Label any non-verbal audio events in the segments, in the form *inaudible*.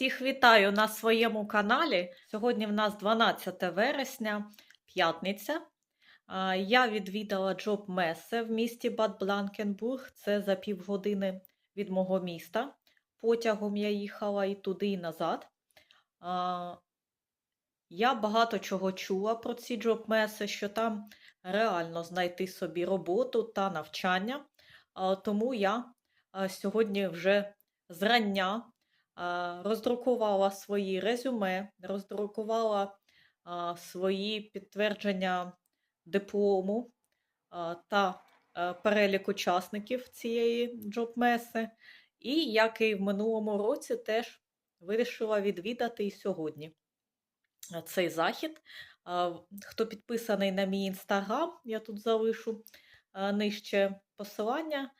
Всіх вітаю на своєму каналі. Сьогодні в нас 12 вересня, п'ятниця. Я відвідала Джоб Месе в місті Бад Бланкенбург. Це за півгодини від мого міста. Потягом я їхала і туди, і назад. Я багато чого чула про ці Джоб Меси, що там реально знайти собі роботу та навчання. Тому я сьогодні вже зрання роздрукувала свої резюме, роздрукувала свої підтвердження диплому та е, перелік учасників цієї джоб-меси. І, як і в минулому році, теж вирішила відвідати і сьогодні цей захід. Хто підписаний на мій інстаграм, я тут залишу нижче посилання.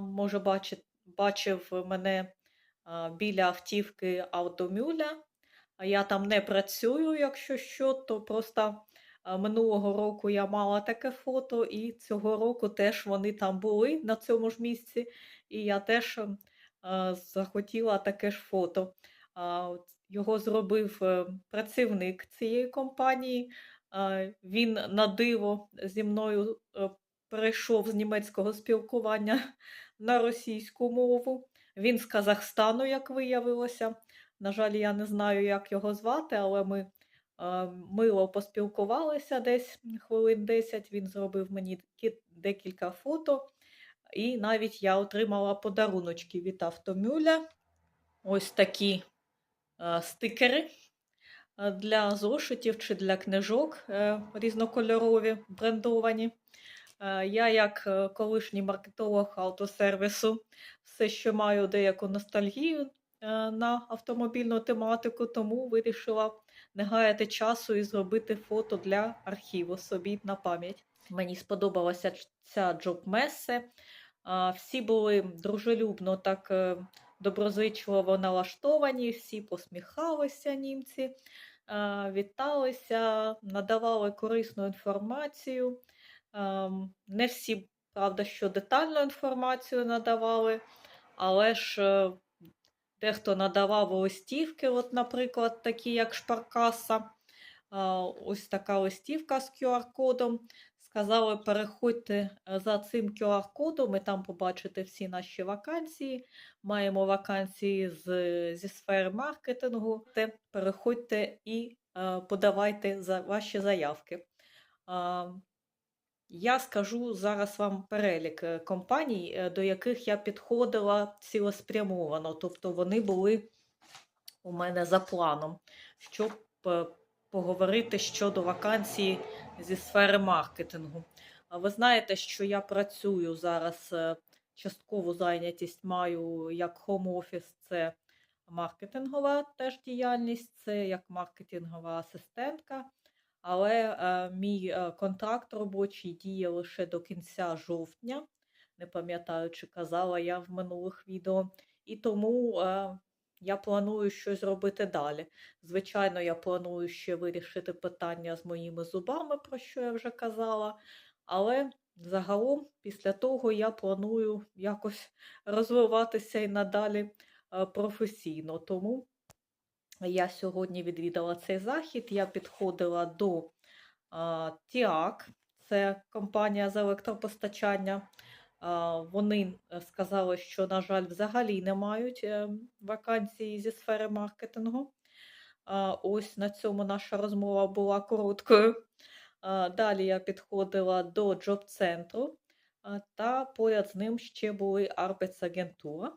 Може, бачить, бачив мене біля автівки Автомюля. Я там не працюю, якщо що, то просто минулого року я мала таке фото, і цього року теж вони там були на цьому ж місці, і я теж ем, захотіла таке ж фото. Його зробив е, працівник цієї компанії. Він на диво зі мною е, перейшов з німецького спілкування *laughs* на російську мову. Він з Казахстану, як виявилося. На жаль, я не знаю, як його звати, але ми е, мило поспілкувалися десь хвилин 10. Він зробив мені декілька фото, і навіть я отримала подаруночки від Автомюля. Ось такі е, стикери е, для зошитів чи для книжок е, різнокольорові, брендовані. Е, Я, як е, колишній маркетолог автосервісу, все ще маю деяку ностальгію е, на автомобільну тематику, тому вирішила не гаяти часу і зробити фото для архіву собі на пам'ять. Мені сподобалася ця джоб-месе. Всі були дружелюбно, так доброзичливо налаштовані, всі посміхалися німці, віталися, надавали корисну інформацію. Ем, Не всі, правда, що детальну інформацію надавали, але ж дехто надавав листівки, от, наприклад, такі як шпаркаса. Ось така листівка з QR-кодом. Сказали, переходьте е, за цим QR-кодом, і там побачите всі наші вакансії. Маємо вакансії з, зі сфери маркетингу. Переходьте і е, подавайте ваші заявки. Я скажу зараз вам перелік е, компаній, е, до яких я підходила цілеспрямовано. Тобто вони були у мене за планом, щоб е, поговорити щодо вакансії зі сфери маркетингу. Ви знаєте, що я працюю зараз, часткову зайнятість маю як хом-офіс, це маркетингова теж діяльність, це як маркетингова асистентка. Але е, мій е, контракт робочий діє лише до кінця жовтня. Не пам'ятаю, чи казала я в минулих відео. І тому е, я планую щось робити далі. Звичайно, я планую ще вирішити питання з моїми зубами, про що я вже казала. Але загалом, після того, я планую якось розвиватися і надалі е, професійно. Тому я сьогодні відвідала цей захід. Я підходила до ТІАК, це компанія з електропостачання. Вони е, сказали, що, на жаль, взагалі не мають е, вакансії зі сфери маркетингу. Ось на цьому наша розмова була короткою. Далі я підходила до джоб-центру, та поряд з ним ще були Арбецагентура.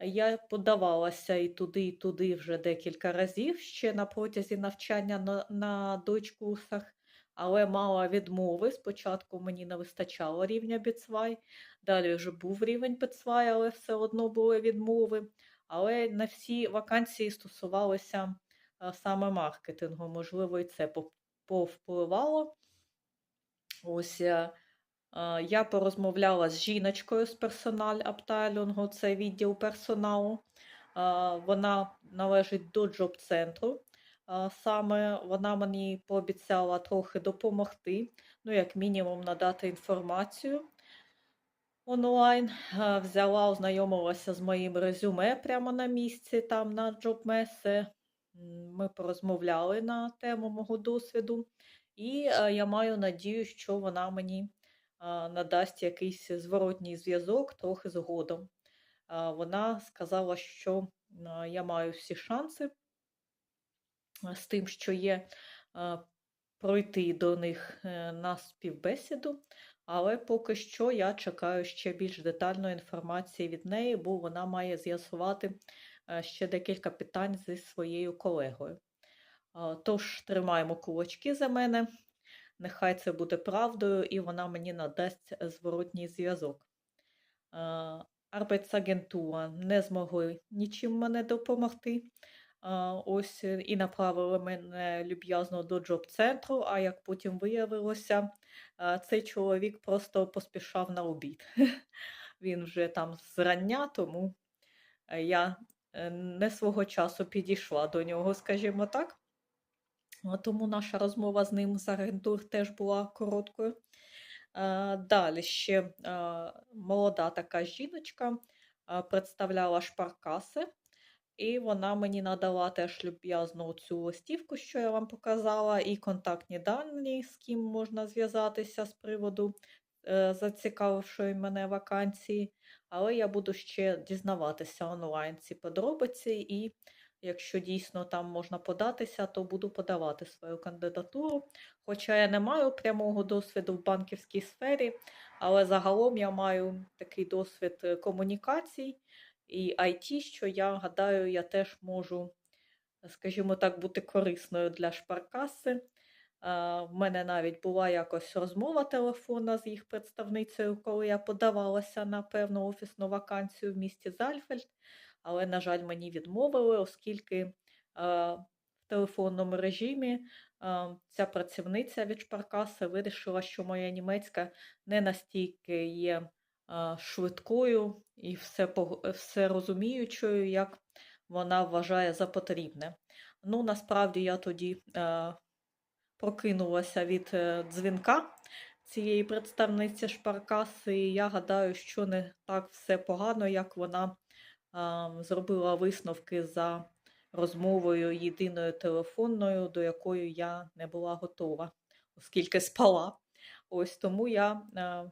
Я подавалася і туди, і туди вже декілька разів ще на протязі навчання на, на дочкурсах, але мала відмови. Спочатку мені не вистачало рівня B2, далі вже був рівень B2, але все одно були відмови. Але не всі вакансії стосувалися а, саме маркетингу. Можливо, і це повпливало. Ось. Е, Я порозмовляла з жіночкою з персональ Абтайлінгу, це відділ персоналу. Е, Вона належить до джоб-центру. Е, Саме вона мені пообіцяла трохи допомогти, ну, як мінімум, надати інформацію. онлайн. Взяла, ознайомилася з моїм резюме прямо на місці, там на джоб-меси. М, Ми порозмовляли на тему мого досвіду, і я маю надію, що вона мені надасть якийсь зворотній зв'язок трохи згодом. Вона сказала, що я маю всі шанси з тим, що є пройти до них е, на співбесіду, але поки що я чекаю ще більш детальної інформації від неї, бо вона має з'ясувати е, ще декілька питань зі своєю колегою. Тож тримаємо кулачки за мене. Нехай це буде правдою, і вона мені надасть зворотній зв'язок. Арбецагентура не змогли нічим мене допомогти. Ось е, і направили мене люб'язно до джоб-центру, а як потім виявилося, цей чоловік просто поспішав на обід. *laughs* Він вже там зрання, тому е, я е, не свого часу підійшла до нього, скажімо так. Тому наша розмова з ним з агентур теж була короткою. Далі ще молода така жіночка представляла шпаркаси, і вона мені надала теж люб'язну цю листівку, що я вам показала, і контактні дані, з ким можна зв'язатися з приводу е, зацікавившої мене вакансії. Але я буду ще дізнаватися онлайн ці подробиці, і якщо дійсно там можна податися, то буду подавати свою кандидатуру. Хоча я не маю прямого досвіду в банківській сфері, але загалом я маю такий досвід е, комунікацій і IT, що я гадаю, я теж можу, скажімо так, бути корисною для шпаркаси. В мене навіть була якось розмова телефонна з їх представницею, коли я подавалася на певну офісну вакансію в місті Зальфельд, але, на жаль, мені відмовили, оскільки а, в телефонному режимі а, ця працівниця від шпаркаси вирішила, що моя німецька не настільки є а, швидкою і все, все розуміючою, як вона вважає за потрібне. Ну, насправді я тоді е, прокинулася від е, дзвінка цієї представниці шпаркаси, і я гадаю, що не так все погано, як вона зробила висновки за розмовою єдиною телефонною, до якої я не була готова, оскільки спала. Ось тому я е,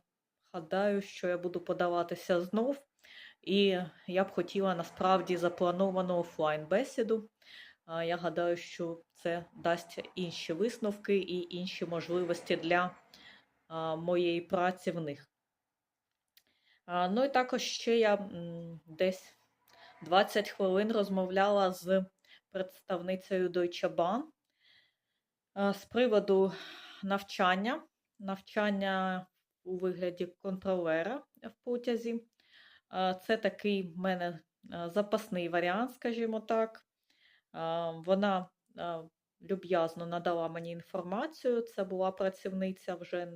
гадаю, що я буду подаватися знов. І я б хотіла насправді заплановану офлайн бесіду. Я гадаю, що це дасть інші висновки і інші можливості для моєї праці в них. Ну і також ще я десь 20 хвилин розмовляла з представницею Deutsche Bahn з приводу навчання, навчання у вигляді контролера в потязі. Це такий в мене запасний варіант, скажімо так. Вона люб'язно надала мені інформацію. Це була працівниця вже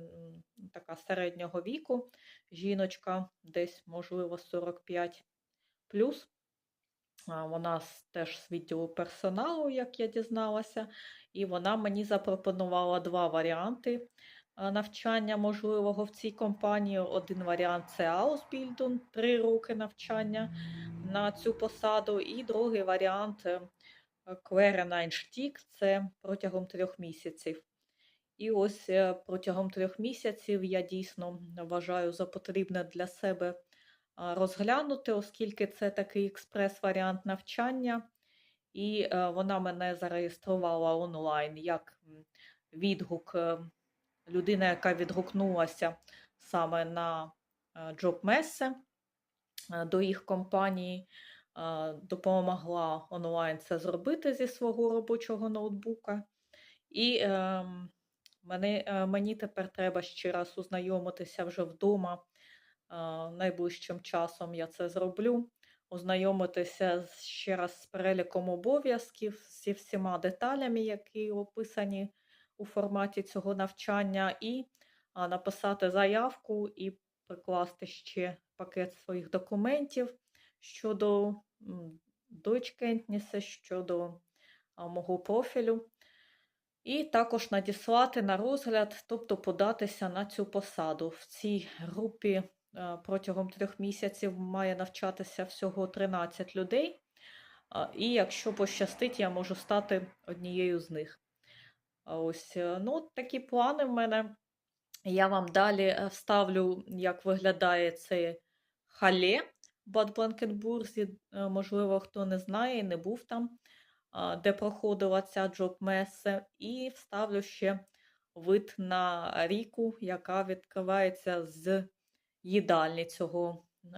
така середнього віку, жіночка, десь, можливо, 45 плюс. Вона теж з відділу персоналу, як я дізналася, і вона мені запропонувала два варіанти навчання можливого в цій компанії. Один варіант це Ausbildung, три роки навчання на цю посаду, і другий варіант е, Quereinstieg, це протягом трьох місяців. І ось е, протягом трьох місяців я дійсно вважаю за потрібне для себе розглянути, оскільки це такий експрес-варіант навчання, і е, вона мене зареєструвала онлайн як відгук е, людина, яка відгукнулася саме на джоб-меси до їх компанії, е, допомогла онлайн це зробити зі свого робочого ноутбука. І ем, мене, е, мені тепер треба ще раз ознайомитися вже вдома. Е, Найближчим часом я це зроблю. Ознайомитися ще раз з переліком обов'язків, зі всіма деталями, які описані у форматі цього навчання, і написати заявку і прикласти ще пакет своїх документів щодо Deutschkenntnisse, щодо мого профілю. І також надіслати на розгляд, тобто податися на цю посаду. В цій групі протягом трьох місяців має навчатися всього 13 людей. І якщо пощастить, я можу стати однією з них. Ось, е, ну, такі плани в мене. Я вам далі е, вставлю, як виглядає це хале в Бад Бланкенбурзі. Е, Можливо, хто не знає і не був там, де проходила ця джоб-меса. І вставлю ще вид на ріку, яка відкривається з їдальні цього е,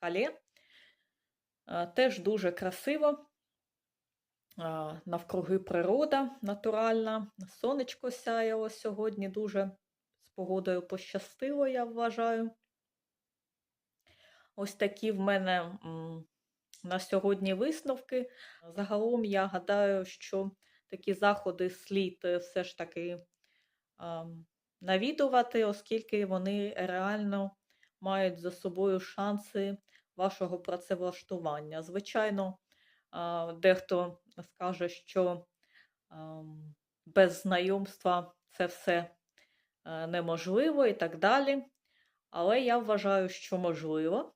хале. Е, Теж дуже красиво. А, Навкруги природа натуральна. Сонечко сяяло сьогодні дуже з погодою пощастило, я вважаю. Ось такі в мене на сьогодні висновки. Загалом я гадаю, що такі заходи слід е, все ж таки ам, навідувати, оскільки вони реально мають за собою шанси вашого працевлаштування. Звичайно, дехто скаже, що без знайомства це все е, неможливо і так далі. Але я вважаю, що можливо.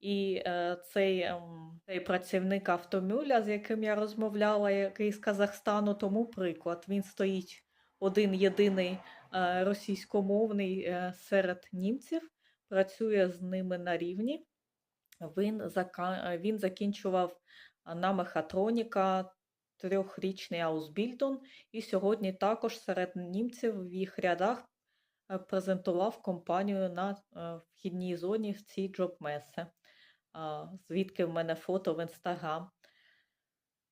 І е, цей, ем, цей працівник автомюля, з яким я розмовляла, який з Казахстану, тому приклад. Він стоїть один єдиний російськомовний е, серед німців, працює з ними на рівні. Він, е, він закінчував на мехатроніка трьохрічний Аусбільдон, і сьогодні також серед німців в їх рядах е, презентував компанію на е, вхідній зоні в цій джоб-месе. Звідки в мене фото в інстаграм.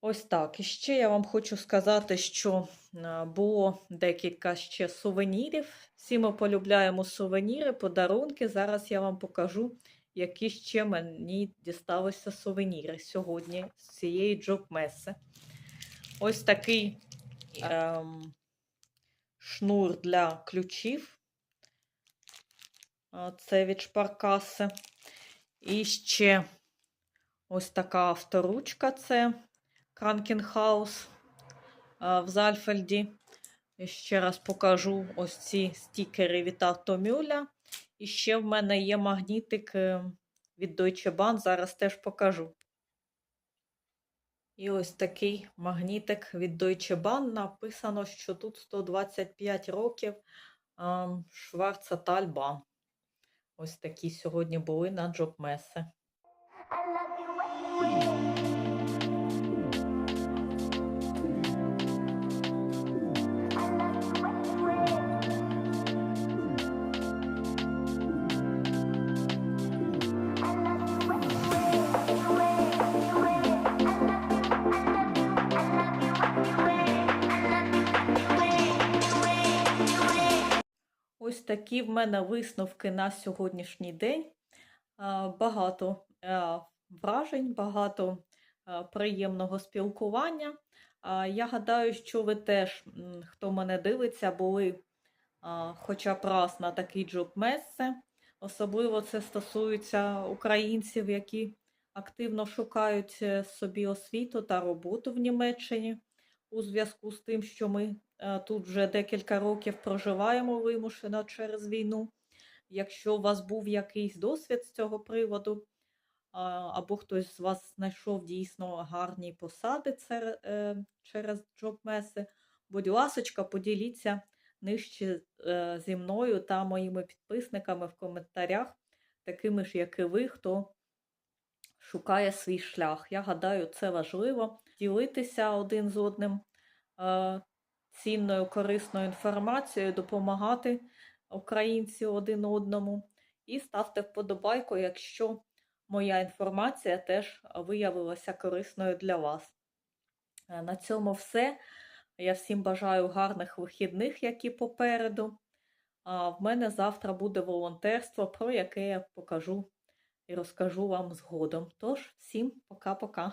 Ось так. І ще я вам хочу сказати, що е, було декілька ще сувенірів. Всі ми полюбляємо сувеніри, подарунки. Зараз я вам покажу, які ще мені дісталися сувеніри сьогодні з цієї джоб-меси. Ось такий ем, шнур для ключів. Це від шпаркаси. І ще ось така авторучка це Кранкенхаус в Зальфельді. Ще раз покажу ось ці стікери від Автомюля. І ще в мене є магнітик е, від Deutsche Bahn, зараз теж покажу. І ось такий магнітик від Deutsche Bahn. Написано, що тут 125 років Шварца Тальба. Ось такі сьогодні були на джоб-меси. Ось такі в мене висновки на сьогоднішній день. Багато е, вражень, багато е, приємного спілкування. Я гадаю, що ви теж, хто мене дивиться, були хоча б раз на такий джоб-мессе. Особливо це стосується українців, які активно шукають е, собі освіту та роботу в Німеччині у зв'язку з тим, що ми е, тут вже декілька років проживаємо вимушено через війну. Якщо у вас був якийсь досвід з цього приводу, або хтось з вас знайшов дійсно гарні посади е, через джоб-меси, будь ласочка, поділіться нижче е, зі мною та моїми підписниками в коментарях, такими ж, як і ви, хто шукає свій шлях. Я гадаю, це важливо ділитися один з одним е, цінною, корисною інформацією, допомагати українці один одному. І ставте вподобайку, якщо моя інформація теж виявилася корисною для вас. Е, На цьому все. Я всім бажаю гарних вихідних, які попереду. А в мене завтра буде волонтерство, про яке я покажу і розкажу вам згодом. Тож, всім пока-пока.